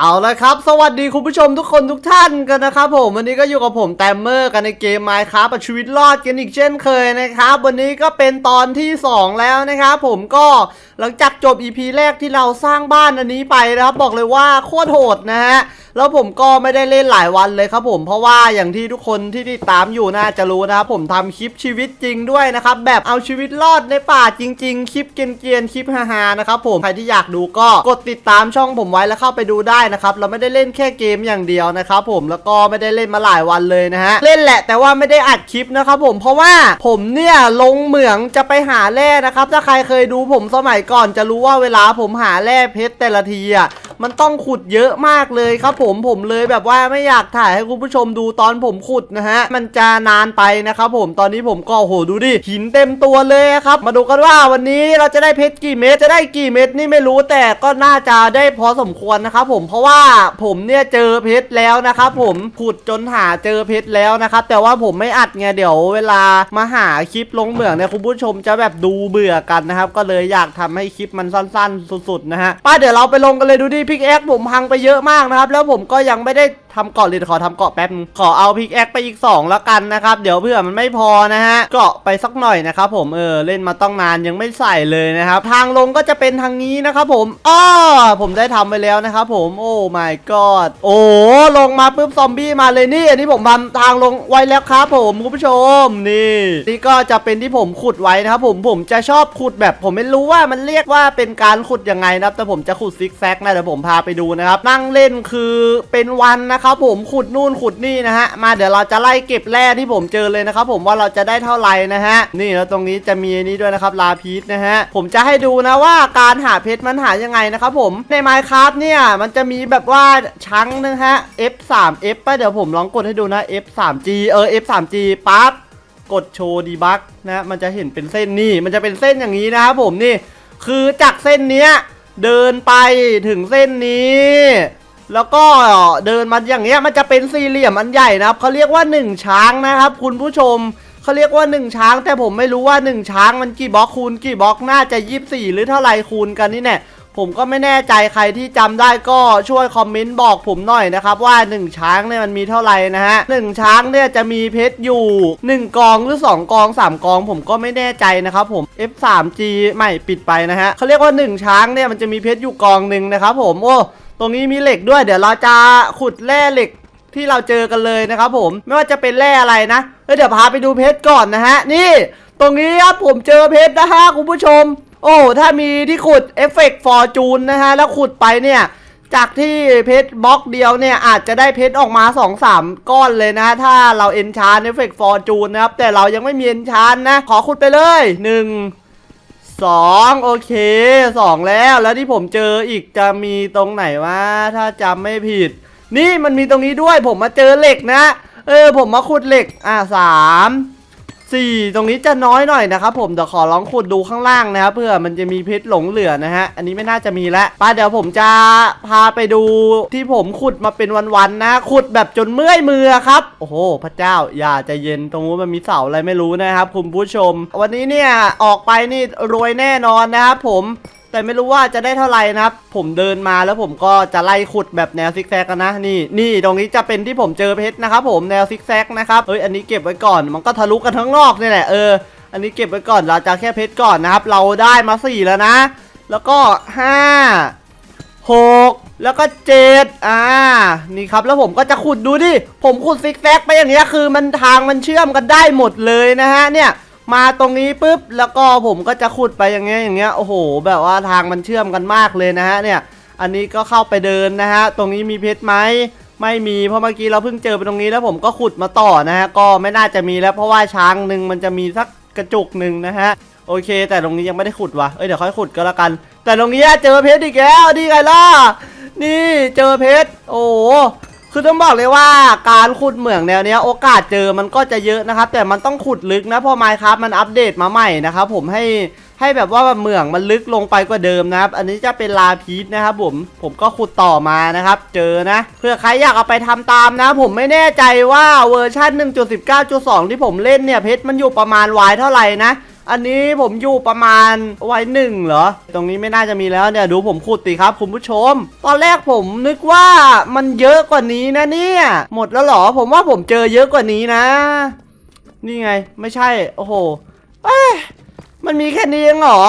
เอาละครับ สวัสดีคุณผู้ชมทุกคนทุกท่านกันนะครับผมวันนี้ก็อยู่กับผมแตมเมอร์กันในเกมไมค์ครับชีวิตรอดกันอีกเช่นเคยนะครับ วันนี้ก็เป็นตอนที่ 2 แล้วนะครับผมก็ หลังจากจบ EP แรกที่เราสร้างบ้านอันนี้ไปนะครับ บอกเลยว่าโคตรโหดนะฮะแล้วผมก็ไม่ได้เล่นหลายวันเลยครับผมเพราะว่าอย่างที่ทุกคนที่ติดตามอยู่น่าจะรู้นะครับผมทำคลิปชีวิตจริงด้วยนะครับแบบเอาชีวิตรอดในป่าจริง ๆ คลิปเกรียนๆคลิปฮาๆนะครับผมใครที่อยากดูก็กดติดตามช่องผมไว้แล้วเข้าไปดูได้นะครับเราไม่ได้เล่นแค่เกมอย่างเดียวนะครับผมแล้วก็ไม่ได้เล่นมาหลายวันเลยนะฮะเล่นแหละแต่ว่าไม่ได้อัดคลิปนะครับผมเพราะว่าผมเนี่ยลงเหมืองจะไปหาแร่นะครับถ้าใครเคยดูผมสมัยก่อนจะรู้ว่าเวลาผมหาแร่เพชรแต่ละทีอะ มันต้องขุดเยอะมากเลยครับผมผมเลยแบบว่าไม่อยากถ่ายให้คุณผู้ชมดูตอนผมขุดนะฮะมันจะนานไปนะครับผมตอนนี้ผมก็โหดูดิหินเต็มตัวเลยครับ มาดูกันว่าวันนี้เราจะได้เพชรกี่เม็ดจะได้กี่เม็ดนี่ไม่รู้แต่ก็น่าจะได้พอสมควรนะครับผมเพราะว่าผมเนี่ยเจอเพชรแล้วนะครับผมขุดจนหาเจอเพชรแล้วนะครับแต่ว่าผมไม่อัดไงเดี๋ยวเวลามาหาคลิปลงเหมืองเนี่ยคุณผู้ชมจะแบบดูเบื่อกันนะครับก็เลยอยากทำให้คลิปมันสั้น ๆ สุดๆนะฮะป้าเดี๋ยวเราไปลงกันเลยดูดิพิกแอคผมพังไปเยอะมากนะครับ แล้วผมก็ยังไม่ได้ ทำเกาะเลยขอทำเกาะแป๊บขอเอาพิกแอคไปอีก 2 แล้วกันนะครับ เดี๋ยวเผื่อมันไม่พอนะฮะเกาะไปสักหน่อยนะครับผมเออเล่นมาต้องนานยังไม่ใส่เลยนะครับทางลงก็จะเป็นทางนี้นะครับผมอ้อผมได้ทำไปแล้วนะครับผมโอ้ my god โอ้ลงมาปุ๊บซอมบี้มาเลยนี่ อันนี้ผมทำทางลงไว้แล้วครับผมคุณผู้ชมนี่นี่ก็จะเป็นที่ผมขุดไว้นะครับผมผมจะชอบขุดแบบผมไม่รู้ว่ามันเรียกว่าเป็นการขุดยังไงนะครับแต่ผมจะขุดซิกแซกนะเดี๋ยวผมพาไปดูนะครับนั่งเล่นคือเป็นวันนะครับครับผมขุดนู่นขุดนี่นะฮะมาเดี๋ยวเราจะไล่เก็บแร่ที่ผมเจอเลยนะครับผมว่าเราจะได้เท่าไหร่นะฮะนี่แล้วตรงนี้จะมีอันนี้ด้วยนะครับลาพีชนะฮะผมจะให้ดูนะว่าการหาเพชรมันหายังไงนะครับผมใน Minecraft เนี่ยมันจะมีแบบว่าชั้งนะฮะ F3F ป่ะเดี๋ยวผมลองกดให้ดูนะ F3G เออ F3G ปั๊บกดโชว์ดีบักนะมันจะเห็นเป็นเส้นนี่มันจะเป็นเส้นอย่างนี้นะครับผมนี่คือจากเส้นเนี้ยเดินไปถึงเส้นนี้ แล้วก็เดินมาอย่างเงี้ยมันจะเป็นสี่เหลี่ยมอันใหญ่นะครับเขาเรียกว่าหนึ่งช้างนะครับ คุณผู้ชมเขาเรียกว่าหนึ่งช้าง แต่ผมไม่รู้ว่าหนึ่งช้างมันกี่บล็อกคูณกี่บล็อกน่าจะยี่สี่หรือเท่าไรคูณกันนี่แน่ผมก็ไม่แน่ใจใครที่จำได้ก็ช่วยคอมเมนต์บอกผมหน่อยนะครับว่า 1 ช้างเนี่ยมันมีเท่าไหร่นะฮะหนึ่งช้างเนี่ยจะมีเพชรอยู่ 1 กองหรือ 2 กอง 3 กอง ผมก็ไม่แน่ใจนะครับผม F3G ไม่ปิดไปนะฮะเขาเรียกว่า 1 ช้างเนี่ยมันจะมีเพชรอยู่กองหนึ่งนะครับผมโอ้ ตรงนี้มีเหล็กด้วย เดี๋ยวเราจะขุดแร่เหล็กที่เราเจอกันเลยนะครับผมไม่ว่าจะเป็นแร่อะไรนะเเดี๋ยวพาไปดูเพชรก่อนนะฮะ นี่ ตรงนี้ครับผมเจอเพชรนะฮะคุณผู้ชม โอ้ถ้ามีที่ขุดเอฟเฟกต์ฟอร์จูนนะฮะแล้วขุดไปเนี่ยจากที่เพชรบล็อกเดียวเนี่ยอาจจะได้เพชรออกมา 2-3 ก้อนเลยนะ ถ้าเราเอนชานเอฟเฟกต์ฟอร์จูนนะครับ แต่เรายังไม่มีเอนชานนะ ขอขุดไปเลย 1 สองโอเคสองแล้วแล้วที่ผมเจออีกจะมีตรงไหนวะถ้าจำไม่ผิด นี่มันมีตรงนี้ด้วยผมมาเจอเหล็กนะ เออผมมาขุดเหล็กอะสาม สี่ตรงนี้จะน้อยหน่อยนะครับผมเดี๋ยวขอลองขุดดูข้างล่างนะครับเพื่อมันจะมีเพชรหลงเหลือนะฮะอันนี้ไม่น่าจะมีแล้วป้าเดี๋ยวผมจะพาไปดูที่ผมขุดมาเป็นวันๆนะ ขุดแบบจนเมื่อยมือครับ โอ้โห พระเจ้าอย่าใจเย็นตรงนู้นมันมีเสาอะไรไม่รู้นะครับคุณผู้ชม วันนี้เนี่ยออกไปนี่รวยแน่นอนนะครับผม แต่ไม่รู้ว่าจะได้เท่าไหร่นะครับ ผมเดินมาแล้วผมก็จะไล่ขุดแบบแนวซิกแซกกันนะนี่นี่ตรงนี้จะเป็นที่ผมเจอเพชรนะครับผมแนวซิกแซกนะครับเอ้ยอันนี้เก็บไว้ก่อนมันก็ทะลุกันทั้งนอกนี่แหละเอออันนี้เก็บไว้ก่อนเราจะแค่เพชรก่อนนะครับ เราได้มาสี่แล้วนะ แล้วก็ห้าหกแล้วก็เจ็ดอ่า นี่ครับ แล้วผมก็จะขุดดูดิ ผมขุดซิกแซกไปอย่างเงี้ยคือมันทางมันเชื่อมกันได้หมดเลยนะฮะเนี่ย มาตรงนี้ปุ๊บแล้วก็ผมก็จะขุดไปอย่างเงี้ยอย่างเงี้ยโอ้โห แบบว่าทางมันเชื่อมกันมากเลยนะฮะเนี่ย อันนี้ก็เข้าไปเดินนะฮะตรงนี้มีเพชรไหมไม่มีเพราะเมื่อกี้เราเพิ่งเจอไปตรงนี้แล้วผมก็ขุดมาต่อนะฮะก็ไม่น่าจะมีแล้วเพราะว่าช้างหนึ่งมันจะมีสักกระจุกหนึ่งนะฮะโอเค แต่ตรงนี้ยังไม่ได้ขุดว่ะเอ้ยเดี๋ยวค่อยขุดก็แล้วกัน แต่ตรงนี้เจอเพชรอีกแล้วดีไงล่ะนี่เจอเพชรโอ้โห คือต้องบอกเลยว่าการขุดเหมืองแนวเนี้ยโอกาสเจอมันก็จะเยอะนะครับ แต่มันต้องขุดลึกนะพราะ Minecraft มันอัปเดตมาใหม่นะครับผมให้ให้แบบว่าเหมืองมันลึกลงไปกว่าเดิมนะครับ อันนี้จะเป็นลาพีชนะครับผม ผมก็ขุดต่อมานะครับ เจอนะเพื่อใครอยากเอาไปทำตามนะ ผมไม่แน่ใจว่าเวอร์ชัน1.19.2 ที่ผมเล่นเนี่ยเพชรมันอยู่ประมาณวายเท่าไหร่นะ อันนี้ผมอยู่ประมาณไว้หนึ่งเหรอ ตรงนี้ไม่น่าจะมีแล้วเนี่ยดูผมขุดติครับคุณผู้ชม ตอนแรกผมนึกว่ามันเยอะกว่านี้นะเนี่ย หมดแล้วเหรอผมว่าผมเจอเยอะกว่านี้นะ นี่ไงไม่ใช่ โอ้โหเอ้ยมันมีแค่นี้เองเหรอ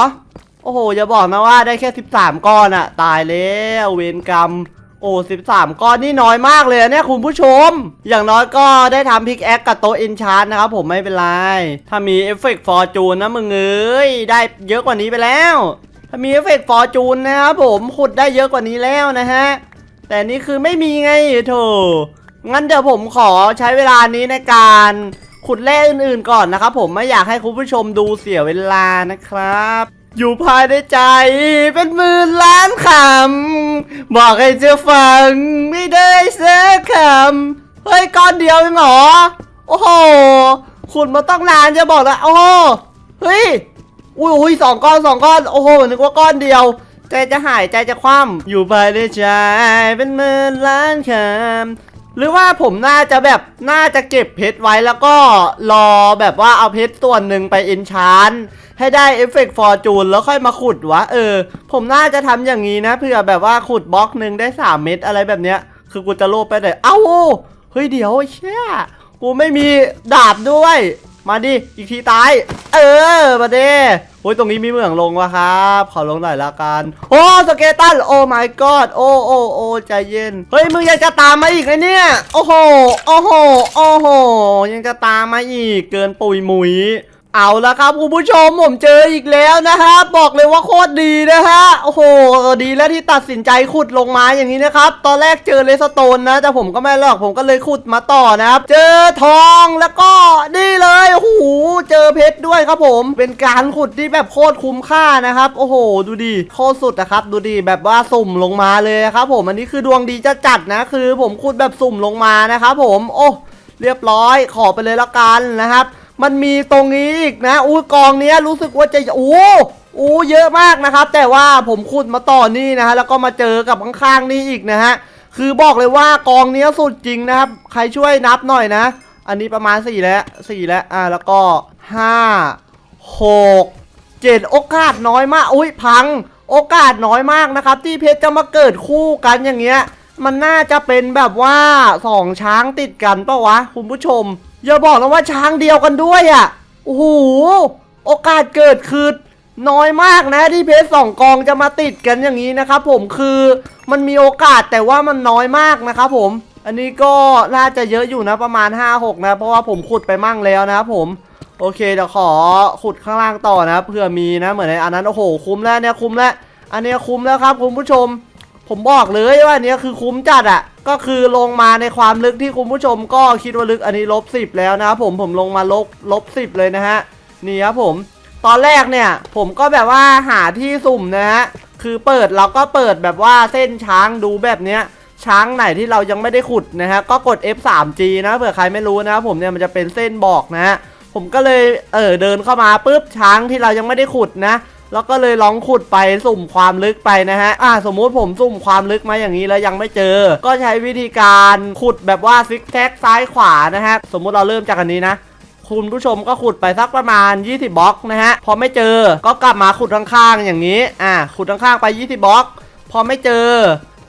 โอ้โหอย่าบอกนะว่าได้แค่ 13 ก้อนอะตายแล้วเวรกรรม โอ้13ก้อนนี่น้อยมากเลยอะเนี่ยคุณผู้ชม อย่างน้อยก็ได้ทำพิกแอคกับโตะเอนชานนะครับผมไม่เป็นไร ถ้ามีเอฟเฟกต์ฟอร์จูนนะมึงเอ้ยได้เยอะกว่านี้ไปแล้ว ถ้ามีเอฟเฟกต์ฟอร์จูนนะครับผมขุดได้เยอะกว่านี้แล้วนะฮะ แต่นี่คือไม่มีไงโถงั้นเดี๋ยวผมขอใช้เวลานี้ในการขุดแร่อื่นๆก่อนนะครับผมไม่อยากให้คุณผู้ชมดูเสียเวลานะครับ อยู่ภายในใจเป็นหมื่นล้านคำ บอกให้เธอฟังไม่ได้สักคำ เฮ้ยก้อนเดียวเองเหรอ โอ้โหขุดมาต้องนานจะบอกแล้วโอ้โหเฮ้ยอุ้ยอุ้ยสองก้อนสองก้อน โอ้โหนึกว่าก้อนเดียว ใจจะหายใจจะคว่ำอยู่ภายในใจเป็นหมื่นล้านคำหรือว่าผมน่าจะแบบน่าจะเก็บเพชรไว้แล้วก็รอแบบว่าเอาเพชรส่วนหนึ่งไปเอนชาน ให้ได้เอฟเฟกต์ฟอร์จูนแล้วค่อยมาขุดวะ เออ ผมน่าจะทำอย่างนี้นะเผื่อแบบว่าขุดบล็อกหนึ่งได้ 3 เม็ดอะไรแบบเนี้ย คือกูจะโลภไปแต่เอ้าเฮ้ยเดี๋ยวเชี่ยกูไม่มีดาบด้วย มาดิ อีกทีตาย เออมาเด้โอ้ยตรงนี้มีเหมืองลงวะครับ ขอลงหน่อยละกัน โอ้สเกตันโอ้ my god โอ้โอ้โอ้ใจเย็น เฮ้ย มึงยังจะตามมาอีกไงเนี่ย โอ้โห โอ้โห โอ้โห ยังจะตามมาอีก เกินปุยมุย เอาละครับคุณผู้ชมผมเจออีกแล้วนะครับบอกเลยว่าโคตรดีนะฮะโอ้โหดีแล้วที่ตัดสินใจขุดลงมาอย่างนี้นะครับ ตอนแรกเจอเลสโตนนะ แต่ผมก็ไม่หรอกผมก็เลยขุดมาต่อนะครับ เจอทองแล้วก็นี่เลยโอ้โหเจอเพชรด้วยครับผม เป็นการขุดที่แบบโคตรคุ้มค่านะครับ โอ้โห ดูดิโคตรสุดนะครับ ดูดิแบบว่าสุ่มลงมาเลยครับ ผมอันนี้คือดวงดีจะจัดนะ คือ ผมขุดแบบสุ่มลงมานะครับผมโอ้เรียบร้อยขอไปเลยละกันนะครับ มันมีตรงนี้อีกนะอู้กองเนี้ยรู้สึกว่าจะอู้อู้เยอะมากนะครับ แต่ว่าผมขุดมาต่อนี่นะฮะแล้วก็มาเจอกับข้างๆนี่อีกนะฮะคือบอกเลยว่ากองเนี้ยสุดจริงนะครับ ใครช่วยนับหน่อยนะ อันนี้ประมาณ4แล้ว4แล้วอ่าแล้วก็ 5 6 7 โอกาสน้อยมาก อุ้ยพัง โอกาสน้อยมากนะครับ ที่เพชรจะมาเกิดคู่กันอย่างเงี้ย มันน่าจะเป็นแบบว่าสองช้างติดกันปะวะ คุณผู้ชม อย่าบอกนะว่าช้างเดียวกันด้วยอะ่ะ โอ้โห โอกาสเกิดคือน้อยมากนะที่เพชรสองกองจะมาติดกันอย่างนี้นะครับผมคือมันมีโอกาสแต่ว่ามันน้อยมากนะครับผม อันนี้ก็น่าจะเยอะอยู่นะประมาณ 5-6 นะ เพราะว่าผมขุดไปมั่งแล้วนะครับผมโอเคเดี๋ยวขอขุดข้างล่างต่อนะเผื่อมีนะเหมือนในอันนั้นโอ้โหคุ้มแล้วเนี่ยคุ้มแล้วอันนี้คุ้มแล้วครับคุณผู้ชม ผมบอกเลยว่าเนี้ยคือคุ้มจัดอะ่ะ ก็คือลงมาในความลึกที่คุณผู้ชมก็คิดว่าลึกอันนี้ลบสิบแล้วนะครับผมผมลงมาลบลบสิบเลยนะฮะนี่ครับผม ตอนแรกเนี่ยผมก็แบบว่าหาที่สุ่มนะฮะคือเปิดเราก็เปิดแบบว่าเส้นช้างดูแบบเนี้ยช้างไหนที่เรายังไม่ได้ขุดนะฮะก็กด F3G นะเผื่อใครไม่รู้นะครับผมเนี่ยมันจะเป็นเส้นบอกนะฮะผมก็เลยเออเดินเข้ามาปุ๊บช้างที่เรายังไม่ได้ขุดนะ แล้วก็เลยลองขุดไปสุ่มความลึกไปนะฮะ อ่า สมมุติผมสุ่มความลึกมาอย่างนี้แล้วยังไม่เจอ ก็ใช้วิธีการขุดแบบว่าซิกแซกซ้ายขวานะฮะ สมมุติเราเริ่มจากอันนี้นะ คุณผู้ชมก็ขุดไปสักประมาณ 20บล็อกนะฮะ พอไม่เจอ ก็กลับมาขุดข้างๆอย่างนี้ อ่า ขุดข้างๆไป 20บล็อก พอไม่เจอ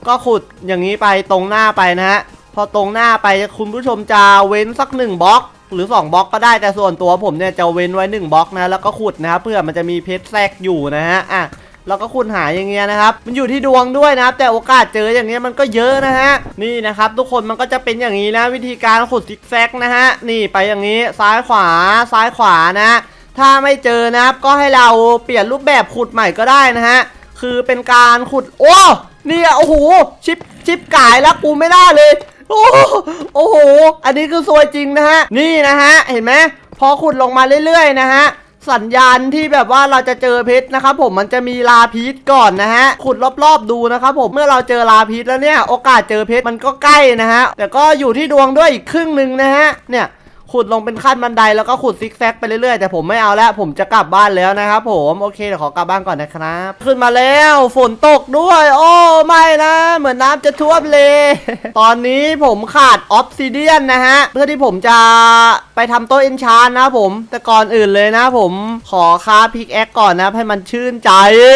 ก็ขุดอย่างนี้ไปตรงหน้าไปนะฮะ พอตรงหน้าไปคุณผู้ชมจะเว้นสักหนึ่งบล็อก หรือ 2บล็อกก็ได้แต่ส่วนตัวผมเนี่ยจะเว้นไว้ 1บล็อกนะแล้วก็ขุดนะครับเพื่อมันจะมีเพชรแทรกอยู่นะฮะอะแล้วก็ขุดหาอย่างเงี้ยนะครับ มันอยู่ที่ดวงด้วยนะครับ แต่โอกาสเจออย่างเงี้ยมันก็เยอะนะฮะ นี่นะครับทุกคนมันก็จะเป็นอย่างนี้นะ วิธีการขุดซิกแซกนะฮะ นี่ไปอย่างนี้ซ้ายขวาซ้ายขวานะ ถ้าไม่เจอนะครับก็ให้เราเปลี่ยนรูปแบบขุดใหม่ก็ได้นะฮะ คือเป็นการขุด โอ้ นี่อะโอ้โห ชิปชิปกายแล้วกูไม่ได้เลย โอ้โหอ้โห อันนี้คือซวยจริงนะฮะ นี่นะฮะ เห็นไหมพอขุดลงมาเรื่อยๆนะฮะสัญญาณที่แบบว่าเราจะเจอเพชรนะครับผมมันจะมีลาพีชก่อนนะฮะขุดรอบๆดูนะครับผมเมื่อเราเจอลาพีชแล้วเนี่ย โอกาสเจอเพชรมันก็ใกล้นะฮะแต่ก็อยู่ที่ดวงด้วยอีกครึ่งหนึ่งนะฮะเนี่ย ขุดลงเป็นขั้นบันไดแล้วก็ขุดซิกแซกไปเรื่อยๆแต่ผมไม่เอาแล้วผมจะกลับบ้านแล้วนะครับผมโอเคเดี๋ยวขอกลับบ้านก่อนนะครับ ขึ้นมาแล้วฝนตกด้วย โอ้ไม่นะเหมือนน้ำจะท่วมเลย ตอนนี้ผมขาดออฟซิเดียนนะฮะเพื่อที่ผมจะไปทำโต๊ะเอนชานนะผมแต่ก่อนอื่นเลยนะผมขอคาพิกแอคก่อนนะให้มันชื่นใจ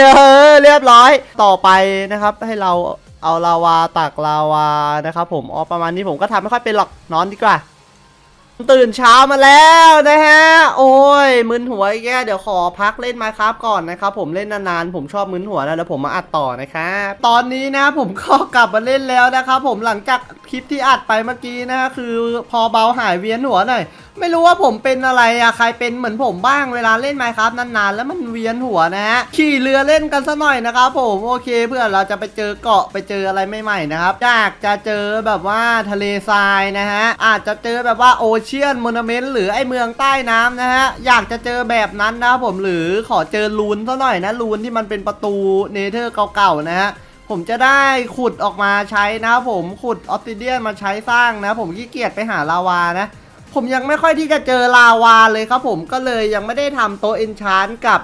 เออเรียบร้อยต่อไปนะครับให้เราเอาลาวาตักลาวานะครับผมอ๋อประมาณนี้ผมก็ทำไม่ค่อยเป็นหรอกนอนดีกว่า ตื่นเช้ามาแล้วนะฮะ โอ้ยมึนหัวแย่เดี๋ยวขอพักเล่นมาครับก่อนนะครับ ผมเล่นนานๆผมชอบมึนหัวนะแล้วผมมาอัดต่อนะครับตอนนี้นะผมก็กลับมาเล่นแล้วนะครับผมหลังจากคลิปที่อัดไปเมื่อกี้นะคือพอเบาหายเวียนหัวหน่อยไม่รู้ว่าผมเป็นอะไรอะใครเป็นเหมือนผมบ้างเวลาเล่นไมครับนานๆ แล้วมันเวียนหัวนะฮะขี่เรือเล่นกันซะหน่อยนะครับผมโอเคเพื่อเราจะไปเจอเกาะไปเจออะไรใหม่ๆนะครับอยากจะเจอแบบว่าทะเลทรายนะฮะอาจจะเจอแบบว่าโอเชียนมอนเมนต์หรือไอเมืองใต้น้ำนะฮะอยากจะเจอแบบนั้นนะครับผมหรือขอเจอลูนซะหน่อยนะลูนที่มันเป็นประตูเนเธอร์เก่าๆนะฮะผมจะได้ขุดออกมาใช้นะครับผมขุดออ s ซิเดียนมาใช้สร้างนะ ผมขี้เกียจไปหาลาวานะ ผมยังไม่ค่อยที่จะเจอลาวาเลยครับผมก็เลยยังไม่ได้ทำโต๊ะเอนชานกับ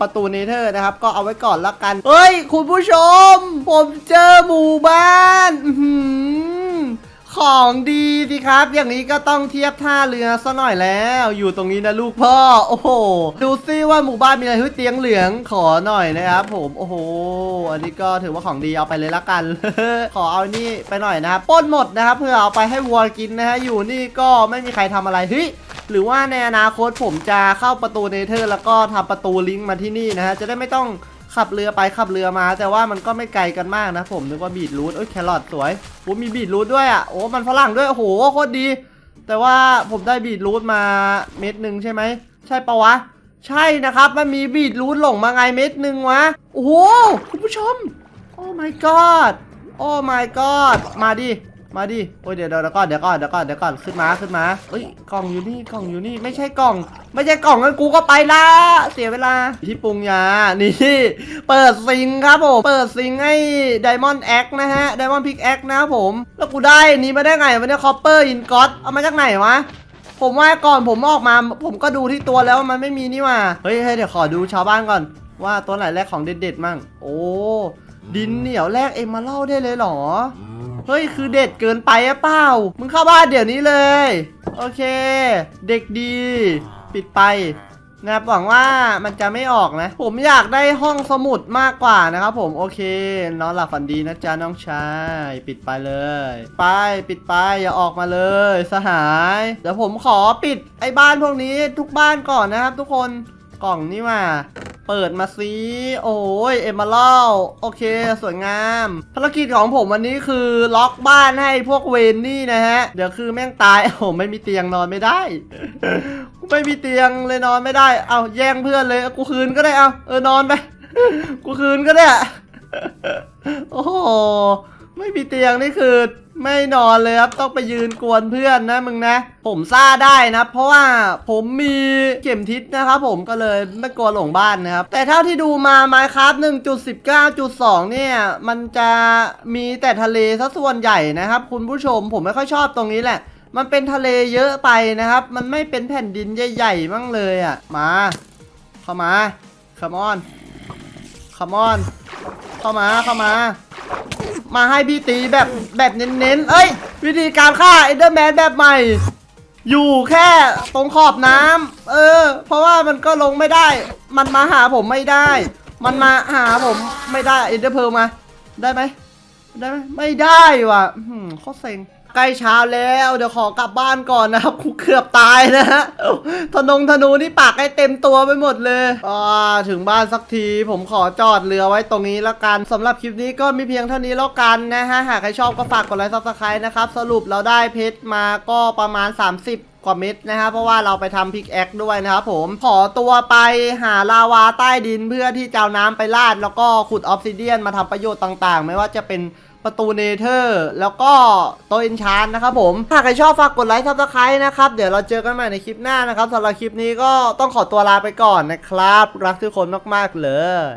ประตูเนเธอร์นะครับ ก็เอาไว้ก่อนละกัน เฮ้ย คุณผู้ชม ผมเจอหมู่บ้านอื ของดีสิครับ อย่างนี้ก็ต้องเทียบท่าเรือซะหน่อยแล้ว อยู่ตรงนี้นะลูกพ่อ โอ้โห ดูซิว่าหมู่บ้านมีอะไรเฮ้ยเตียงเหลืองขอหน่อยนะครับผม โอ้โห อันนี้ก็ถือว่าของดีเอาไปเลยละกัน ขอเอานี่ไปหน่อยนะครับป้นหมดนะครับเพื่อเอาไปให้วัวกินนะฮะ อยู่นี่ก็ไม่มีใครทำอะไรเฮ้ยหรือว่าในอนาคตผมจะเข้าประตูเนเธอร์ แล้วก็ทำประตูลิงก์มาที่นี่นะฮะ จะได้ไม่ต้อง ขับเรือไปขับเรือมา แต่ว่ามันก็ไม่ไกลกันมากนะผมนึกว่าบีทรูทเอ้ยแครอทสวยโอ้มีบีทรูทด้วยอะโอ้มันฝรั่งด้วยโอ้โหโคตรดี แต่ว่าผมได้บีทรูทมาเม็ดหนึ่งใช่ไหมใช่ปะวะ ใช่นะครับมันมีบีทรูทหลงมาไงเม็ดหนึ่งวะโอ้โหคุณผู้ชมโอ้ my god โอ้ my god มาดิ มาดิโอ้ยเดี๋ยวเดี๋ยวก่อนเดี๋ยวก่อนเดี๋ยวก่อนเดี๋ยวก่อนขึ้นมาขึ้นมาเอ้ยกล่องอยู่นี่กล่องอยู่นี่ไม่ใช่กล่อง ไม่ใช่กล่องงั้นกูก็ไปละเสียเวลาที่ปรุงยานี่เปิดซิงครับผมเปิดซิงให้ไดมอนด์แอคนะฮะไดมอนด์พิกแอคนะครับผมแล้วกูได้นี้มาได้ไงวะเนี่ยคอปเปอร์อินกอตเอามาจากไหนวะผมว่าก่อนผมออกมา ผมก็ดูที่ตัวแล้วมันไม่มีนี่ว่าเฮ้ยเฮ้ยเดี๋ยวขอดูชาวบ้านก่อน ว่าตัวไหนแรกของเด็ดๆมั่งโอ้ดินเหนียวแรกเอ็มมาเล่าได้เลยเหรอ เฮ้ยคือเด็ดเกินไปอะเปล่า มึงเข้าบ้านเดี๋ยวนี้เลย โอเค เด็กดี ปิดไปนะครับหวังว่ามันจะไม่ออกนะ ผมอยากได้ห้องสมุดมากกว่านะครับผมโอเคนอนหลับฝันดีนะจ๊ะน้องชายปิดไปเลย ไปปิดไปอย่าออกมาเลย สหาย เดี๋ยวผมขอปิดไอ้บ้านพวกนี้ทุกบ้านก่อนนะครับทุกคนกล่องนี่มา เปิดมาสิโอ้ยเอมเมอรัลโอเค สวยงาม ภารกิจของผมวันนี้คือล็อกบ้านให้พวกเวนนี่นะฮะ เดี๋ยวคือแม่งตายโอ้ไม่มีเตียงนอนไม่ได้ ไม่มีเตียงเลยนอนไม่ได้ เอาแย่งเพื่อนเลยกูคืนก็ได้เอาเออนอนไป กูคืนก็ได้ โอ้โห ไม่มีเตียงนี่คือไม่นอนเลยครับต้องไปยืนกวนเพื่อนนะมึงนะ ผมซ่าได้นะเพราะว่าผมมีเข็มทิศนะครับผมก็เลยไม่กลัวหลงบ้านนะครับ แต่เท่าที่ดูมา Minecraft 1.19.2 เนี่ย มันจะมีแต่ทะเลซะส่วนใหญ่นะครับ คุณผู้ชมผมไม่ค่อยชอบตรงนี้แหละ มันเป็นทะเลเยอะไปนะครับ มันไม่เป็นแผ่นดินใหญ่ๆมั่งเลยอะมา เข้ามา come on come on เข้ามาเข้ามา มาให้พี่ตีแบบแบบเน้นๆ เอ้ย วิธีการฆ่าเอเดอร์แมนแบบใหม่ อยู่แค่ตรงขอบน้ำเออ เพราะว่ามันก็ลงไม่ได้ มันมาหาผมไม่ได้ มันมาหาผมไม่ได้เอเดอร์เพลมา ได้ไหมได้ไหมไม่ได้ว่ะข้อเซ็ง ใกล้เช้าแล้ว เดี๋ยวขอกลับบ้านก่อนนะครับกูเกือบตายนะฮะธนงธนูนี่ปากให้เต็มตัวไปหมดเลยอ่าถึงบ้านสักทีผมขอจอดเรือไว้ตรงนี้แล้วกันสำหรับคลิปนี้ก็มีเพียงเท่านี้แล้วกันนะฮะหากใครชอบก็ฝากกดไลค์ซับสไครต์นะครับสรุปเราได้เพชรมาก็ประมาณ 30กว่าเม็ดนะครับเพราะว่าเราไปทำพิกแอคด้วยนะครับผมขอตัวไปหาลาวาใต้ดินเพื่อที่จะเอาน้ำไปลาด แล้วก็ขุดออฟซิเดียนมาทำประโยชน์ต่างๆ ไม่ว่าจะเป็น ประตูเนเธอร์ แล้วก็โตวเอนชานนะครับผม ถ้าใครชอบฝากกดไลค์ซับสไครต์นะครับ เดี๋ยวเราเจอกันใหม่ในคลิปหน้านะครับสำหรับคลิปนี้ก็ต้องขอตัวลาไปก่อนนะครับ รักทุกคนมาก ๆ เลย